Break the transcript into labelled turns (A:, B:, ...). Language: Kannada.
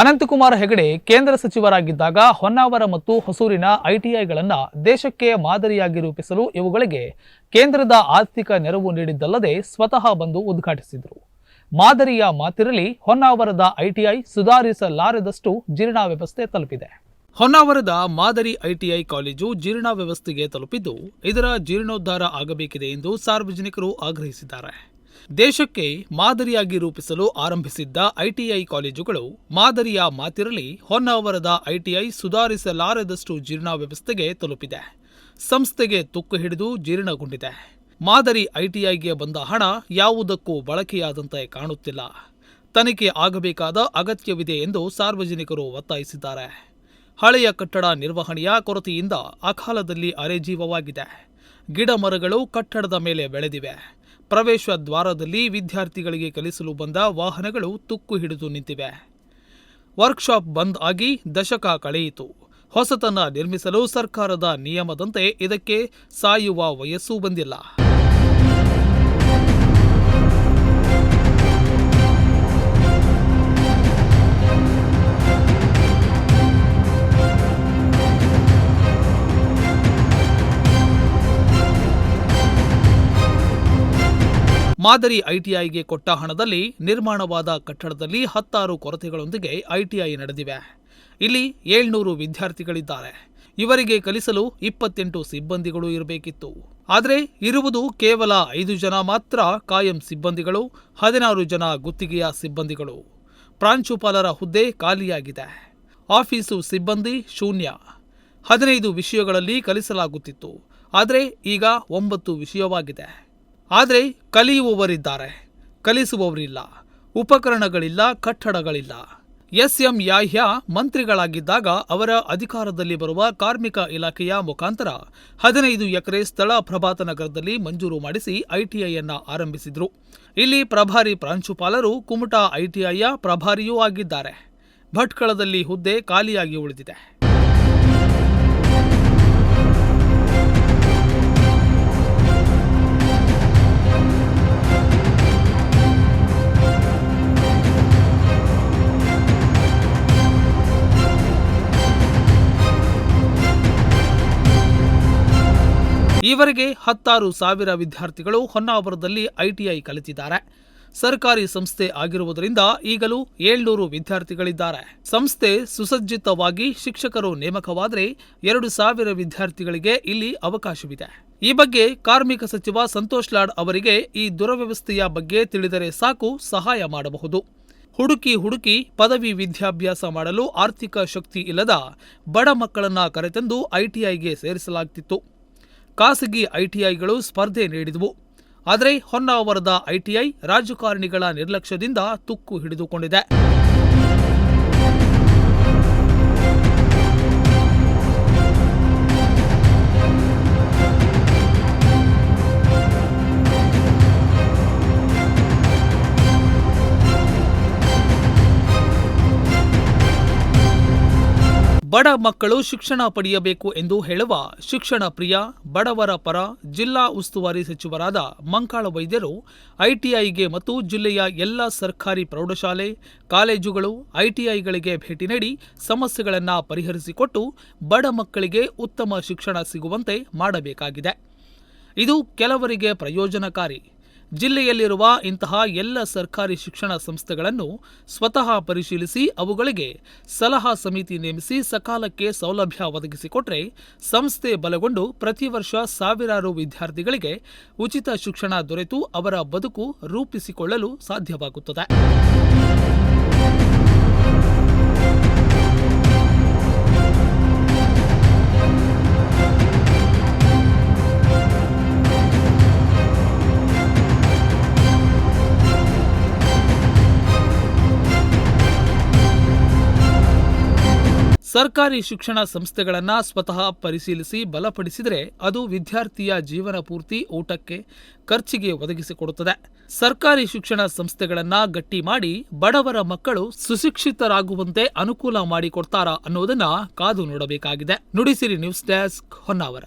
A: ಅನಂತಕುಮಾರ್ ಹೆಗಡೆ ಕೇಂದ್ರ ಸಚಿವರಾಗಿದ್ದಾಗ ಹೊನ್ನಾವರ ಮತ್ತು ಹೊಸೂರಿನ ಐಟಿಐಗಳನ್ನು ದೇಶಕ್ಕೆ ಮಾದರಿಯಾಗಿ ರೂಪಿಸಲು ಇವುಗಳಿಗೆ ಕೇಂದ್ರದ ಆರ್ಥಿಕ ನೆರವು ನೀಡಿದ್ದಲ್ಲದೆ ಸ್ವತಃ ಬಂದು ಉದ್ಘಾಟಿಸಿದರು. ಮಾದರಿಯ ಮಾತಿರಲಿ, ಹೊನ್ನಾವರದ ಐಟಿಐ ಸುಧಾರಿಸಲಾರದಷ್ಟು ಜೀರ್ಣ ವ್ಯವಸ್ಥೆ ತಲುಪಿದೆ. ಹೊನ್ನಾವರದ ಮಾದರಿ ಐಟಿಐ ಕಾಲೇಜು ಜೀರ್ಣ ವ್ಯವಸ್ಥೆಗೆ ತಲುಪಿದ್ದು, ಇದರ ಜೀರ್ಣೋದ್ಧಾರ ಆಗಬೇಕಿದೆ ಎಂದು ಸಾರ್ವಜನಿಕರು ಆಗ್ರಹಿಸಿದ್ದಾರೆ. ದೇಶಕ್ಕೆ ಮಾದರಿಯಾಗಿ ರೂಪಿಸಲು ಆರಂಭಿಸಿದ್ದ ಐಟಿಐ ಕಾಲೇಜುಗಳು ಮಾದರಿಯ ಮಾತಿರಲಿ ಹೊನ್ನಾವರದ ಐಟಿಐ ಸುಧಾರಿಸಲಾರದಷ್ಟು ಜೀರ್ಣ ವ್ಯವಸ್ಥೆಗೆ ತಲುಪಿದೆ. ಸಂಸ್ಥೆಗೆ ತುಕ್ಕು ಹಿಡಿದು ಜೀರ್ಣಗೊಂಡಿದೆ. ಮಾದರಿ ಐಟಿಐಗೆ ಬಂದ ಹಣ ಯಾವುದಕ್ಕೂ ಬಳಕೆಯಾದಂತೆ ಕಾಣುತ್ತಿಲ್ಲ. ತನಿಖೆ ಆಗಬೇಕಾದ ಅಗತ್ಯವಿದೆ ಎಂದು ಸಾರ್ವಜನಿಕರು ಒತ್ತಾಯಿಸಿದ್ದಾರೆ. ಹಳೆಯ ಕಟ್ಟಡ ನಿರ್ವಹಣೆಯ ಕೊರತೆಯಿಂದ ಅಕಾಲದಲ್ಲಿ ಅರೆಜೀವವಾಗಿದೆ ಗಿಡ ಮರಗಳು ಕಟ್ಟಡದ ಮೇಲೆ ಬೆಳೆದಿವೆ. ಪ್ರವೇಶ ದ್ವಾರದಲ್ಲಿ ವಿದ್ಯಾರ್ಥಿಗಳಿಗೆ ಕಲಿಸಲು ಬಂದ ವಾಹನಗಳು ತುಕ್ಕು ಹಿಡಿದು ನಿಂತಿವೆ. ವರ್ಕ್ಶಾಪ್ ಬಂದ್ ಆಗಿ ದಶಕ ಕಳೆಯಿತು. ಹೊಸತನ ನಿರ್ಮಿಸಲು ಸರ್ಕಾರದ ನಿಯಮದಂತೆ ಇದಕ್ಕೆ ಸಾಯುವ ವಯಸ್ಸೂ ಬಂದಿಲ್ಲ. ಮಾದರಿ ಐಟಿಐಗೆ ಕೊಟ್ಟ ಹಣದಲ್ಲಿ ನಿರ್ಮಾಣವಾದ ಕಟ್ಟಡದಲ್ಲಿ ಹತ್ತಾರು ಕೊರತೆಗಳೊಂದಿಗೆ ಐಟಿಐ ನಡೆದಿವೆ. ಇಲ್ಲಿ ಏಳ್ನೂರು ವಿದ್ಯಾರ್ಥಿಗಳಿದ್ದಾರೆ. ಇವರಿಗೆ ಕಲಿಸಲು ಇಪ್ಪತ್ತೆಂಟು ಸಿಬ್ಬಂದಿಗಳು ಇರಬೇಕಿತ್ತು. ಆದರೆ ಇರುವುದು ಕೇವಲ ಐದು ಜನ ಮಾತ್ರ ಕಾಯಂ ಸಿಬ್ಬಂದಿಗಳು, ಹದಿನಾರು ಜನ ಗುತ್ತಿಗೆಯ ಸಿಬ್ಬಂದಿಗಳು. ಪ್ರಾಂಶುಪಾಲರ ಹುದ್ದೆ ಖಾಲಿಯಾಗಿದೆ. ಆಫೀಸು ಸಿಬ್ಬಂದಿ ಶೂನ್ಯ. ಹದಿನೈದು ವಿಷಯಗಳಲ್ಲಿ ಕಲಿಸಲಾಗುತ್ತಿತ್ತು. ಆದರೆ ಈಗ ಒಂಬತ್ತು ವಿಷಯವಾಗಿದೆ. ಆದರೆ ಕಲಿಯುವವರಿದ್ದಾರೆ. ಕಲಿಸುವವರಿಲ್ಲ. ಉಪಕರಣಗಳಿಲ್ಲ, ಕಟ್ಟಡಗಳಿಲ್ಲ. ಎಸ್ ಎಂ ಯಾಹ್ಯ ಮಂತ್ರಿಗಳಾಗಿದ್ದಾಗ ಅವರ ಅಧಿಕಾರದಲ್ಲಿ ಬರುವ ಕಾರ್ಮಿಕ ಇಲಾಖೆಯ ಮುಖಾಂತರ ಹದಿನೈದು ಎಕರೆ ಸ್ಥಳ ಪ್ರಭಾತ ನಗರದಲ್ಲಿ ಮಂಜೂರು ಮಾಡಿಸಿ ಐಟಿಐಯನ್ನ ಆರಂಭಿಸಿದರು. ಇಲ್ಲಿ ಪ್ರಭಾರಿ ಪ್ರಾಂಶುಪಾಲರು ಕುಮಟಾ ಐಟಿಐಯ ಪ್ರಭಾರಿಯೂ ಆಗಿದ್ದಾರೆ. ಭಟ್ಕಳದಲ್ಲಿ ಹುದ್ದೆ ಖಾಲಿಯಾಗಿ ಉಳಿದಿದೆ. ಈವರೆಗೆ ಹತ್ತಾರು ಸಾವಿರ ವಿದ್ಯಾರ್ಥಿಗಳು ಹೊನ್ನಾವರದಲ್ಲಿ ಐಟಿಐ ಕಲಿತಿದ್ದಾರೆ. ಸರ್ಕಾರಿ ಸಂಸ್ಥೆ ಆಗಿರುವುದರಿಂದ ಈಗಲೂ ಏಳ್ನೂರು ವಿದ್ಯಾರ್ಥಿಗಳಿದ್ದಾರೆ. ಸಂಸ್ಥೆ ಸುಸಜ್ಜಿತವಾಗಿ ಶಿಕ್ಷಕರು ನೇಮಕವಾದರೆ ಎರಡು ಸಾವಿರ ವಿದ್ಯಾರ್ಥಿಗಳಿಗೆ ಇಲ್ಲಿ ಅವಕಾಶವಿದೆ. ಈ ಬಗ್ಗೆ ಕಾರ್ಮಿಕ ಸಚಿವ ಸಂತೋಷ್ ಲಾಡ್ ಅವರಿಗೆ ಈ ದುರವ್ಯವಸ್ಥೆಯ ಬಗ್ಗೆ ತಿಳಿದರೆ ಸಾಕು, ಸಹಾಯ ಮಾಡಬಹುದು. ಹುಡುಕಿ ಹುಡುಕಿ ಪದವಿ ವಿದ್ಯಾಭ್ಯಾಸ ಮಾಡಲು ಆರ್ಥಿಕ ಶಕ್ತಿ ಇಲ್ಲದ ಬಡ ಮಕ್ಕಳನ್ನ ಕರೆತಂದು ಐಟಿಐಗೆ ಸೇರಿಸಲಾಗ್ತಿತ್ತು. ಖಾಸಗಿ ಐಟಿಐಗಳು ಸ್ಪರ್ಧೆ ನೀಡಿದವು. ಆದರೆ ಹೊನ್ನಾವರದ ಐಟಿಐ ರಾಜಕಾರಣಿಗಳ ನಿರ್ಲಕ್ಷ್ಯದಿಂದ ತುಕ್ಕು ಹಿಡಿದುಕೊಂಡಿದೆ. ಬಡ ಮಕ್ಕಳು ಶಿಕ್ಷಣ ಪಡೆಯಬೇಕು ಎಂದು ಹೇಳುವ ಶಿಕ್ಷಣ ಪ್ರಿಯ, ಬಡವರ ಪರ ಜಿಲ್ಲಾ ಉಸ್ತುವಾರಿ ಸಚಿವರಾದ ಮಂಕಾಳ ವೈದ್ಯರು ಐಟಿಐಗೆ ಮತ್ತು ಜಿಲ್ಲೆಯ ಎಲ್ಲ ಸರ್ಕಾರಿ ಪ್ರೌಢಶಾಲೆ, ಕಾಲೇಜುಗಳು ಐಟಿಐಗಳಿಗೆ ಭೇಟಿ ನೀಡಿ ಸಮಸ್ಯೆಗಳನ್ನು ಪರಿಹರಿಸಿಕೊಟ್ಟು ಬಡ ಮಕ್ಕಳಿಗೆ ಉತ್ತಮ ಶಿಕ್ಷಣ ಸಿಗುವಂತೆ ಮಾಡಬೇಕಾಗಿದೆ. ಇದು ಕೆಲವರಿಗೆ ಪ್ರಯೋಜನಕಾರಿ. ಜಿಲ್ಲೆಯಲ್ಲಿರುವ ಇಂತಹ ಎಲ್ಲ ಸರ್ಕಾರಿ ಶಿಕ್ಷಣ ಸಂಸ್ಥೆಗಳನ್ನು ಸ್ವತಃ ಪರಿಶೀಲಿಸಿ ಅವುಗಳಿಗೆ ಸಲಹಾ ಸಮಿತಿ ನೇಮಿಸಿ ಸಕಾಲಕ್ಕೆ ಸೌಲಭ್ಯ ಒದಗಿಸಿಕೊಟ್ರೆ ಸಂಸ್ಥೆ ಬಲಗೊಂಡು ಪ್ರತಿ ವರ್ಷ ಸಾವಿರಾರು ವಿದ್ಯಾರ್ಥಿಗಳಿಗೆ ಉಚಿತ ಶಿಕ್ಷಣ ದೊರೆತು ಅವರ ಬದುಕು ರೂಪಿಸಿಕೊಳ್ಳಲು ಸಾಧ್ಯವಾಗುತ್ತದೆ. ಸರ್ಕಾರಿ ಶಿಕ್ಷಣ ಸಂಸ್ಥೆಗಳನ್ನು ಸ್ವತಃ ಪರಿಶೀಲಿಸಿ ಬಲಪಡಿಸಿದರೆ ಅದು ವಿದ್ಯಾರ್ಥಿಯ ಜೀವನ ಪೂರ್ತಿ ಊಟಕ್ಕೆ, ಖರ್ಚಿಗೆ ಒದಗಿಸಿಕೊಡುತ್ತದೆ. ಸರ್ಕಾರಿ ಶಿಕ್ಷಣ ಸಂಸ್ಥೆಗಳನ್ನು ಗಟ್ಟಿ ಮಾಡಿ ಬಡವರ ಮಕ್ಕಳು ಸುಶಿಕ್ಷಿತರಾಗುವಂತೆ ಅನುಕೂಲ ಮಾಡಿಕೊಡ್ತಾರಾ ಅನ್ನೋದನ್ನು ಕಾದು ನೋಡಬೇಕಾಗಿದೆ. Nudisiri news desk Honnavar.